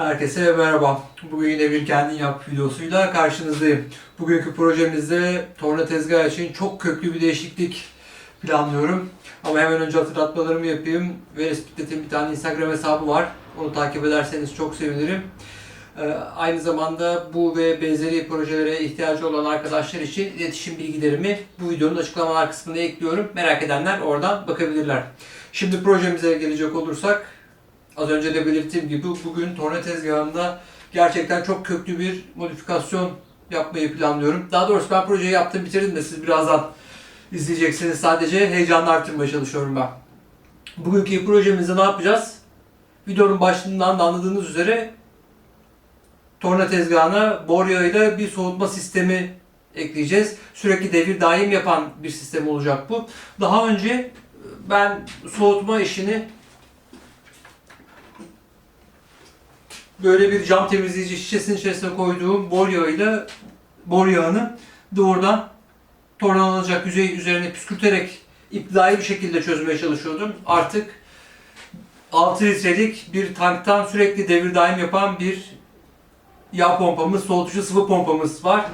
Herkese merhaba. Bugün yine bir kendin yap videosuyla karşınızdayım. Bugünkü projemizde torna tezgah için çok köklü bir değişiklik planlıyorum. Ama hemen önce hatırlatmalarımı yapayım. Ve Spitlet'in bir tane Instagram hesabı var. Onu takip ederseniz çok sevinirim. Ee, Aynı zamanda bu ve benzeri projelere ihtiyacı olan arkadaşlar için iletişim bilgilerimi bu videonun açıklamalar kısmına ekliyorum. Merak edenler oradan bakabilirler. Şimdi projemize gelecek olursak Az önce de belirttiğim gibi bugün torna tezgahında gerçekten çok köklü bir modifikasyon yapmayı planlıyorum. Daha doğrusu ben projeyi yaptım bitirdim de siz birazdan izleyeceksiniz. Sadece heyecanını arttırmaya çalışıyorum ben. Bugünkü projemizde ne yapacağız? Videonun başlığından da anladığınız üzere torna tezgahına bor yağıyla bir soğutma sistemi ekleyeceğiz. Sürekli devir daim yapan bir sistem olacak bu. Daha önce ben soğutma işini böyle bir cam temizleyici şişesinin içerisine koyduğum bor yağıyla bor yağını doğrudan tornalanacak yüzey üzerine püskürterek iptidai bir şekilde çözmeye çalışıyordum. Artık 6 litrelik bir tanktan sürekli devir daim yapan bir yağ pompamız, soğutucu sıvı pompamız var.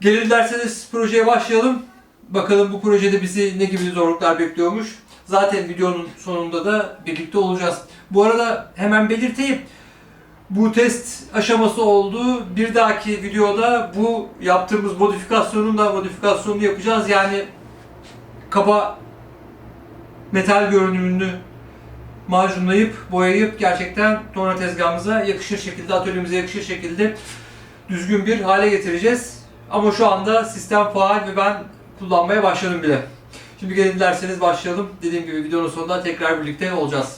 Gelin derseniz projeye başlayalım. Bakalım bu projede bizi ne gibi zorluklar bekliyormuş. Zaten videonun sonunda da birlikte olacağız. Bu arada hemen belirteyim. Bu test aşaması oldu. Bir dahaki videoda bu yaptığımız modifikasyonun da modifikasyonunu yapacağız. Yani kaba metal görünümünü macunlayıp, boyayıp gerçekten torna tezgahımıza yakışır şekilde, atölyemize yakışır şekilde düzgün bir hale getireceğiz. Ama şu anda sistem faal ve ben kullanmaya başladım bile. Şimdi gelin derseniz başlayalım. Dediğim gibi videonun sonunda tekrar birlikte olacağız.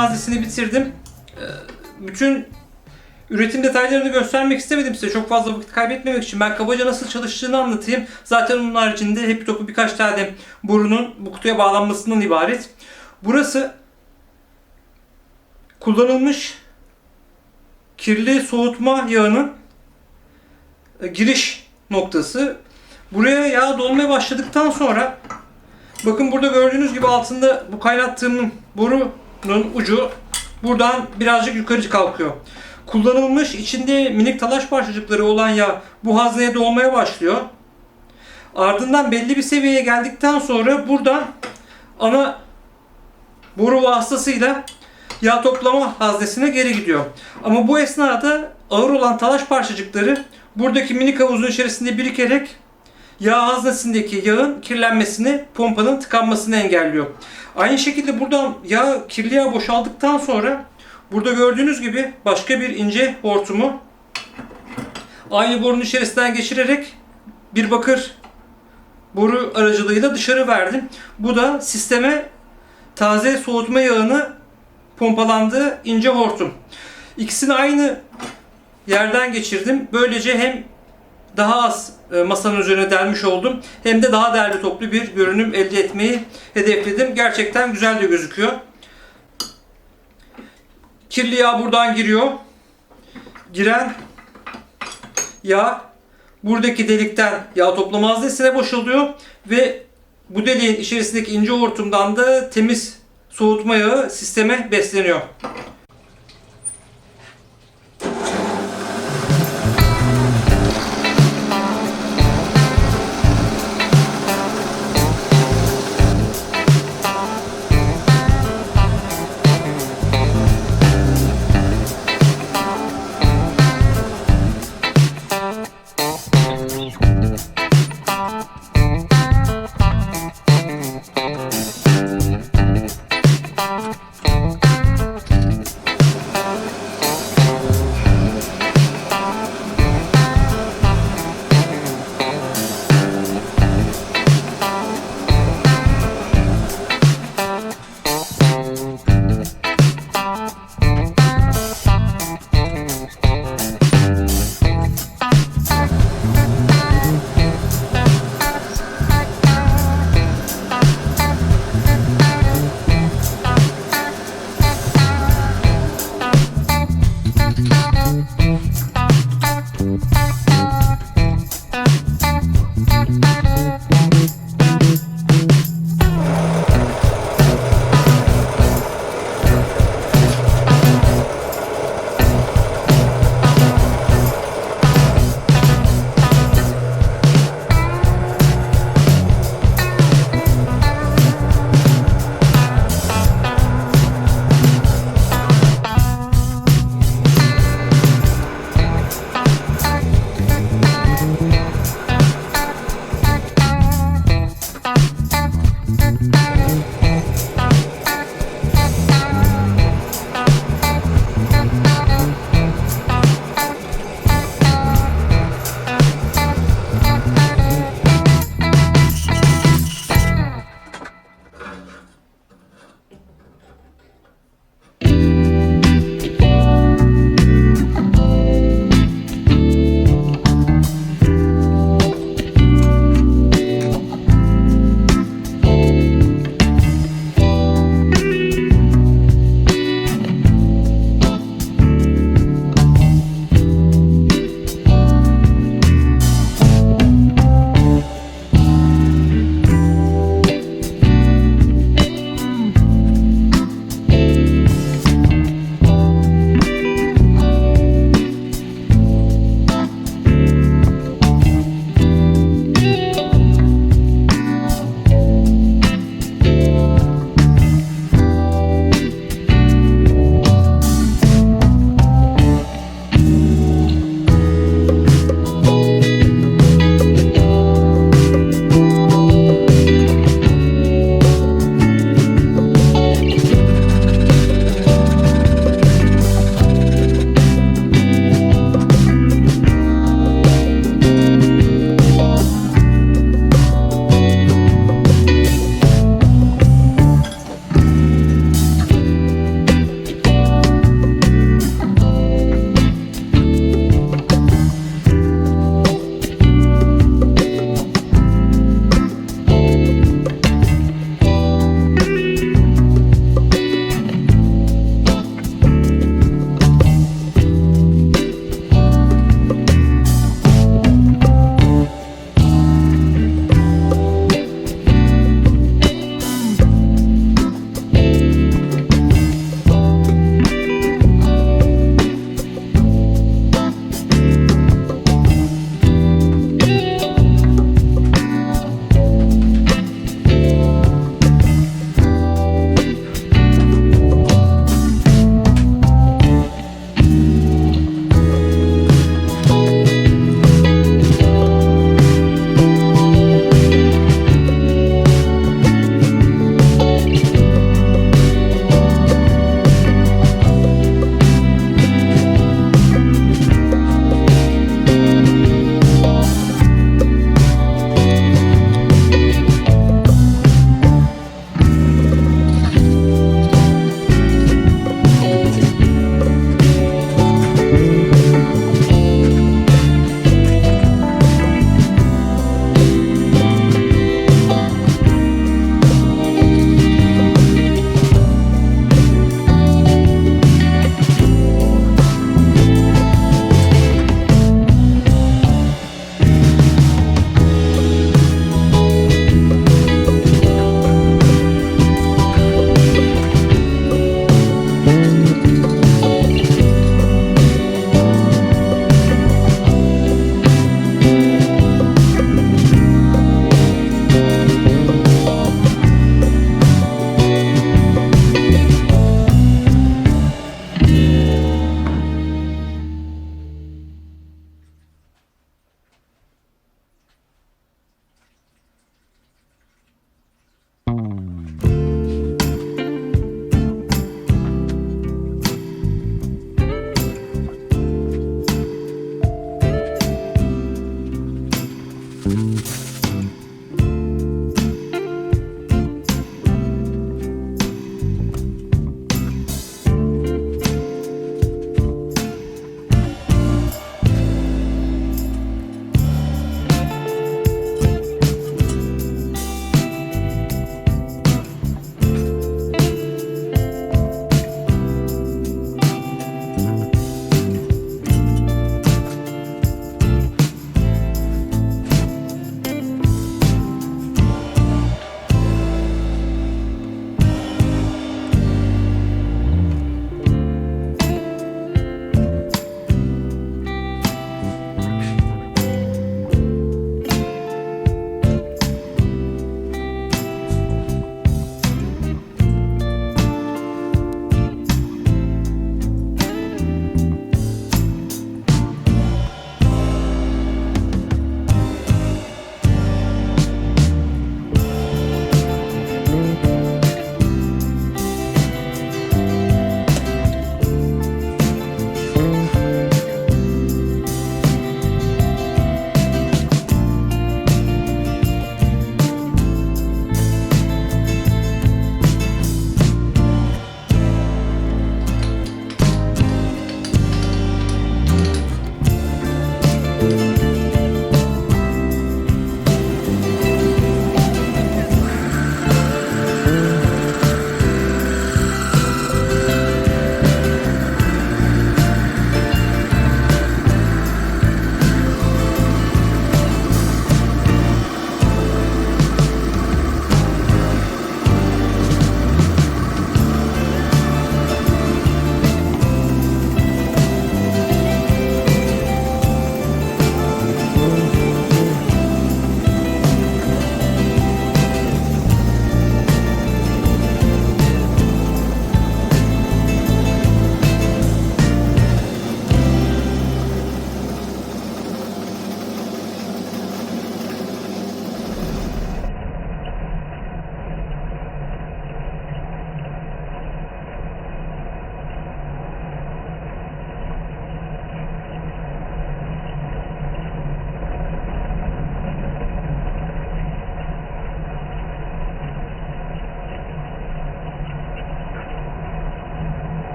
Mazisini bitirdim. Ee, Bütün üretim detaylarını göstermek istemedim size. Çok fazla vakit kaybetmemek için ben kabaca nasıl çalıştığını anlatayım. Zaten onun haricinde hep topu birkaç tane borunun bu kutuya bağlanmasından ibaret. Burası kullanılmış kirli soğutma yağının e, giriş noktası. Buraya yağ dolmaya başladıktan sonra bakın burada gördüğünüz gibi altında bu kaynattığım borunun ucu buradan birazcık yukarı kalkıyor. Kullanılmış içinde minik talaş parçacıkları olan yağ bu hazneye dolmaya başlıyor. Ardından belli bir seviyeye geldikten sonra buradan ana boru vasıtasıyla yağ toplama haznesine geri gidiyor. Ama bu esnada ağır olan talaş parçacıkları buradaki minik havuzun içerisinde birikerek yağ haznesindeki yağın kirlenmesini, pompanın tıkanmasını engelliyor. Aynı şekilde buradan yağ, kirli yağ boşaldıktan sonra burada gördüğünüz gibi başka bir ince hortumu aynı borunun içerisinden geçirerek bir bakır boru aracılığıyla dışarı verdim. Bu da sisteme taze soğutma yağını pompalandığı ince hortum. İkisini aynı yerden geçirdim. Böylece hem daha az e, masanın üzerine delmiş oldum hem de daha değerli toplu bir görünüm elde etmeyi hedefledim. Gerçekten güzel de gözüküyor. Kirli yağ buradan giriyor. Giren yağ buradaki delikten yağ toplama haznesine boşalıyor ve bu deliğin içerisindeki ince hortumdan da temiz soğutma yağı sisteme besleniyor.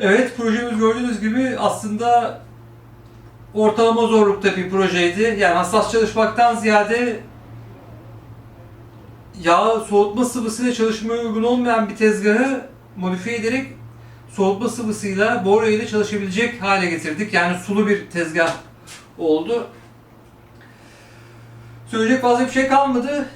Evet, projemiz gördüğünüz gibi aslında ortalama zorlukta bir projeydi. Yani hassas çalışmaktan ziyade yağ soğutma sıvısıyla çalışmaya uygun olmayan bir tezgahı modifiye ederek soğutma sıvısıyla boryo ile çalışabilecek hale getirdik. Yani sulu bir tezgah oldu. Söyleyecek fazla bir şey kalmadı.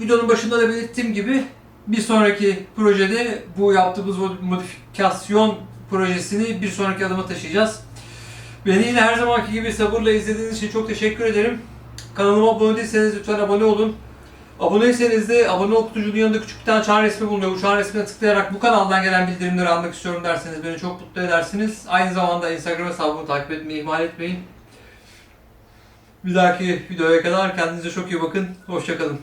Videonun başında da belirttiğim gibi bir sonraki projede bu yaptığımız modifikasyon projesini bir sonraki adıma taşıyacağız. Beni yine her zamanki gibi sabırla izlediğiniz için çok teşekkür ederim. Kanalıma abone değilseniz lütfen abone olun. Aboneyseniz de abone ol kutucuğunun yanında küçük bir tane çan resmi bulunuyor. Bu çan resmine tıklayarak bu kanaldan gelen bildirimleri almak istiyorum derseniz beni çok mutlu edersiniz. Aynı zamanda Instagram hesabımı takip etmeyi ihmal etmeyin. Bir dahaki videoya kadar kendinize çok iyi bakın. Hoşçakalın.